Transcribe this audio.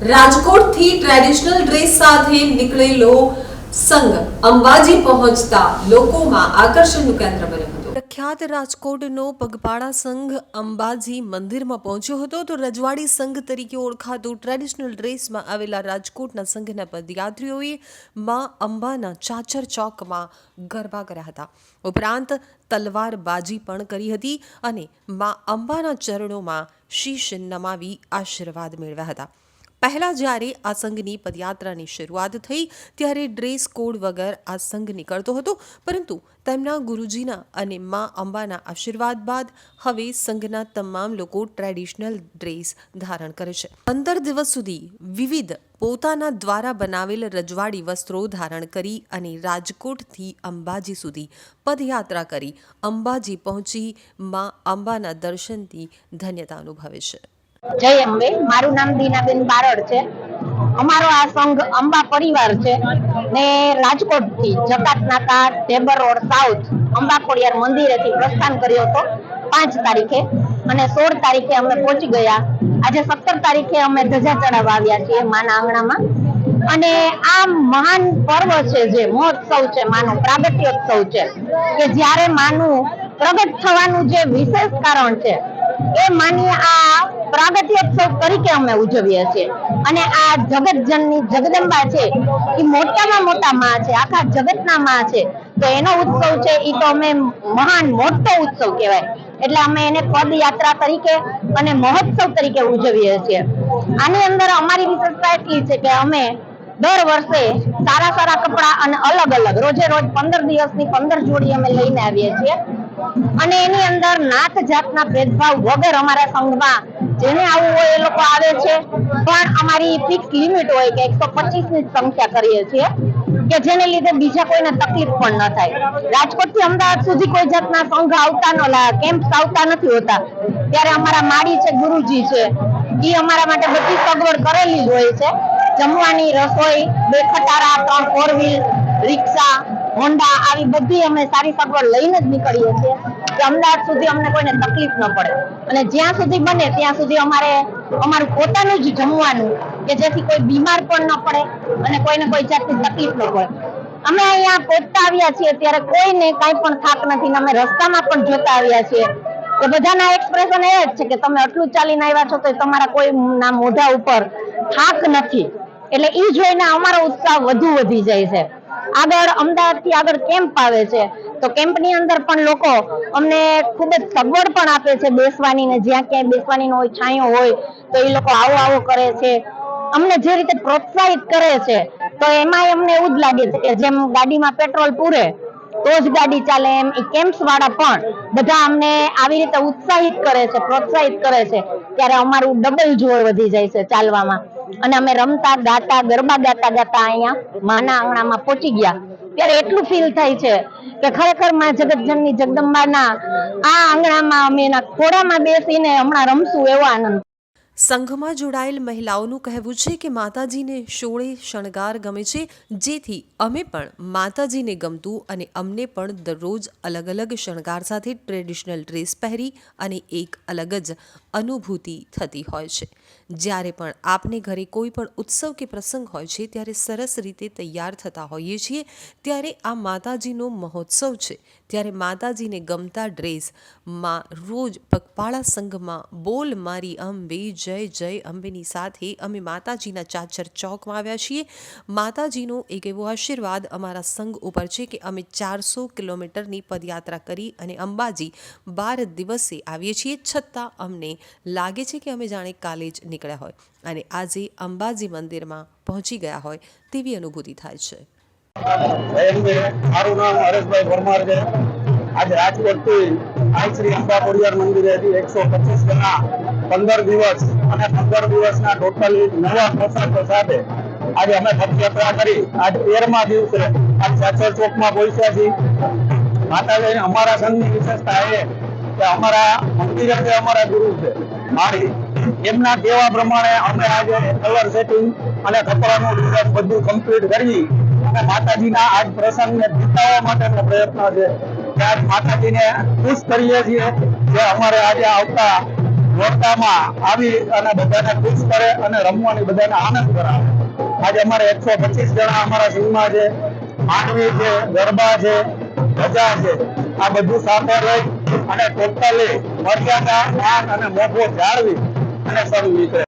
રાજકોટથી traditional dress સાથે નીકળેલો સંઘ અંબાજી પહોંચતા લોકોમાં આકર્ષણનું કેન્દ્ર બન્યો પ્રખ્યાત રાજકોટનો પગપાળા સંઘ અંબાજી મંદિરમાં પહોંચ્યો હતો તો રજવાડી સંઘ તરીકે ઓળખાતું ટ્રેડિશનલ ડ્રેસમાં આવેલા રાજકોટના સંઘના પદયાત્રીઓએ માં અંબાના ચાચર ચોકમાં ગરબા કર્યા હતા. ઉપરાંત તલવારબાજી પણ કરી હતી અને માં અંબાના ચરણોમાં શીશ નમાવી આશીર્વાદ મેળવ્યા હતા. પહેલા જ્યારે આ સંઘની પદયાત્રાની શરૂઆત થઈ, ત્યારે ડ્રેસ કોડ વગર આ સંઘ નીકળતો હતો. પરંતુ તેમના ગુરુજીના અને મા અંબાના આશીર્વાદ બાદ હવે સંઘના તમામ લોકો ટ્રેડિશનલ ડ્રેસ ધારણ કરે છે. પંદર દિવસ સુધી વિવિધ પોતાના દ્વારા બનાવેલ રજવાડી વસ્ત્રો ધારણ કરી અને રાજકોટથી અંબાજી સુધી પદયાત્રા કરી. અંબાજી પહોંચી મા અંબાના દર્શનથી ધન્યતા અનુભવે છે. જય અંબે. મારું નામ દીનાબેન બારડ છે. અમારો આ સંઘ અંબા પરિવાર છે ને રાજકોટથી જકાત નાકા ટેબર રોડ, સાઉથ અંબા ખોડિયાર મંદિરેથી પ્રસ્થાન કર્યો હતો પાંચ તારીખે અને સોળ તારીખે અમે પહોંચી ગયા. આજે સત્તર તારીખે અમે ધજા ચડાવવા આવ્યા છીએ માના આંગણામાં. અને આ મહાન પર્વ છે જે, મહોત્સવ છે, માનો પ્રાગટ્યોત્સવ છે, કે જ્યારે માનું પ્રગટ થવાનું જે વિશેષ કારણ છે એ માની આ પ્રાગટ્યોત્સવ તરીકે અમે ઉજવીએ છીએ. અને આ જગતજનની જગદંબા છે એ મોટામાં મોટા માં છે, આખા જગતના માં છે. તો એનો ઉત્સવ છે એ તો અમે મહાન મોટો ઉત્સવ કહેવાય. એટલે અમે એને પદયાત્રા તરીકે અને મહોત્સવ તરીકે ઉજવીએ છીએ. આની અંદર અમારી વિશેષતા એટલી છે કે અમે દર વર્ષે સારા સારા કપડા અને અલગ અલગ, રોજે રોજ પંદર દિવસની પંદર જોડી અમે લઈને આવીએ છીએ. અને એની અંદર નાથ જાતના ભેદભાવ વગર અમારા સંઘમાં જેને આવું હોય એ લોકો આવે છે. પણ અમારી ફિક્સ લિમિટ હોય કે એકસો પચીસની સંખ્યા કરીએ છીએ કે જેને લીધે બીજા કોઈને તકલીફ પણ ન થાય. રાજકોટથી અમદાવાદ સુધી કોઈ જાતના સંઘ આવતા ન કેમ્પ આવતા નથી હોતા. ત્યારે અમારા માળી છે, ગુરુજી છે એ અમારા માટે બધી સગવડ કરેલી જ હોય છે. જમવાની રસોઈ, બે ખટારા, ત્રણ ફોર વ્હીલ રિક્ષા હોન્ડા આવી બધી અમે સારી સગવડ લઈને જ નીકળીએ છીએ કે અમદાવાદ સુધી અમને કોઈને તકલીફ ન પડે. અને જ્યાં સુધી બને ત્યાં સુધી અમારે, અમારું પોતાનું જ જમવાનું કે જેથી કોઈ બીમાર પણ ન પડે અને કોઈને કોઈ જાતની તકલીફ ન પડે. અમે અહીંયા પહોંચતા આવ્યા છીએ ત્યારે કોઈને કાંઈ પણ થાક નથી અમે રસ્તામાં પણ જોતા આવ્યા છીએ. કે બધાના એક્સપ્રેશન એ જ છે કે તમે આટલું ચાલીને આવ્યા છો તો તમારા કોઈ ના મોઢા ઉપર થાક નથી. એટલે એ જોઈને અમારો ઉત્સાહ વધુ વધી જાય છે. આગળ અમદાવાદથી આગળ કેમ્પ આવે છે. તો કેમ્પની અંદર પણ લોકો અમને ખૂબ જ સગવડ પણ આપે છે બેસવાની ને જ્યાં ક્યાંય બેસવાની હોય, છાંયો હોય, તો એ લોકો આવો આવો કરે છે. અમને જે રીતે પ્રોત્સાહિત કરે છે, તો એમાં અમને એવું જ લાગે છે કે જેમ ગાડીમાં પેટ્રોલ પૂરે, તો જ ગાડી ચાલે એમ. એ કેમ્પ્સ વાળા પણ બધા અમને આવી રીતે ઉત્સાહિત કરે છે, પ્રોત્સાહિત કરે છે. ત્યારે અમારું ડબલ જોર વધી જાય છે ચાલવામાં. અને અમે રમતા, ગાતા, ગરબા ગાતા ગાતા અહીંયા માના આંગણામાં પહોંચી ગયા. ત્યારે એટલું ફીલ થાય છે કે ખરેખરમાં જગતજનની જગદંબાના આ આંગણામાં અમે એના ખોડામાં બેસીને હમણાં રમશું એવો આનંદ. સંઘમાં જોડાયેલ મહિલાઓનું કહેવું છે કે માતાજીને શોળે શણગાર ગમે છે, જેથી અમે પણ માતાજીને ગમતું અને અમને પણ દરરોજ અલગ અલગ શણગાર સાથે ટ્રેડિશનલ ડ્રેસ પહેરી અને એક અલગ જ અનુભૂતિ થતી હોય છે. જ્યારે પણ આપને ઘરે કોઈ પણ ઉત્સવ કે પ્રસંગ હોય છે, ત્યારે સરસ રીતે તૈયાર થતા હોઈએ છીએ, ત્યારે આ માતાજીનો મહોત્સવ છે. ત્યારે માતાજીને ગમતા ડ્રેસ, માં રોજ પગપાળા સંઘમાં બોલ મારી અંબે, જય જય અંબેની સાથે અમે માતાજીના ચાચર ચોકમાં આવ્યા છીએ. માતાજીનો એક એવો આશીર્વાદ અમારા સંઘ ઉપર છે કે અમે ચારસો કિલોમીટરની પદયાત્રા કરી અને અંબાજી બાર દિવસે આવીએ છીએ, છતાં અમને લાગે છે કે અમે જાણે કાલે જ નીકળ્યા હોય અને આજે અંબાજી મંદિરમાં પહોંચી ગયા હોય તેવી અનુભૂતિ થાય છે. મારું નામ હરેશભાઈ પરમાર છે. આજે રાજકોટથી આઈ શ્રી અંબા પરિવાર મંદિરે એકસો પચીસ ના પંદર દિવસ અને પંદર દિવસના ટોટલી નવા પોશાકો સાથે આજે અમે પદયાત્રા કરી. આજ તેરમા દિવસે આજ ચાચર ચોકમાં પહોંચ્યા છીએ. માતાજી, અમારા સંઘની વિશેષતા એ કે અમારા મંદિરે જે અમારા ગુરુ છે. મારી એમના કહેવા પ્રમાણે અમે આજે કલર સેટિંગ અને કપડાનું ડિઝાઇન બધું કમ્પ્લીટ કરી અને માતાજીના આજ પ્રસંગને જીતાવવા માટેનો પ્રયત્ન છે. કે આજ માતાજીને ખુશ કરીએ છીએ જે અમારે આજે આવતા નોરતામાં આવી અને બધાને ખુશ કરે અને રમવાની બધાને આનંદ કરાવે. આજે અમારે એકસો પચીસ જણા અમારા ટીમમાં છે. માંડવી છે, ગરબા છે, ધજા છે. આ બધું સાથે લઈ અને ટોટલી મર્યાદા માન અને મોભો જાળવી અને શરૂ નીકળે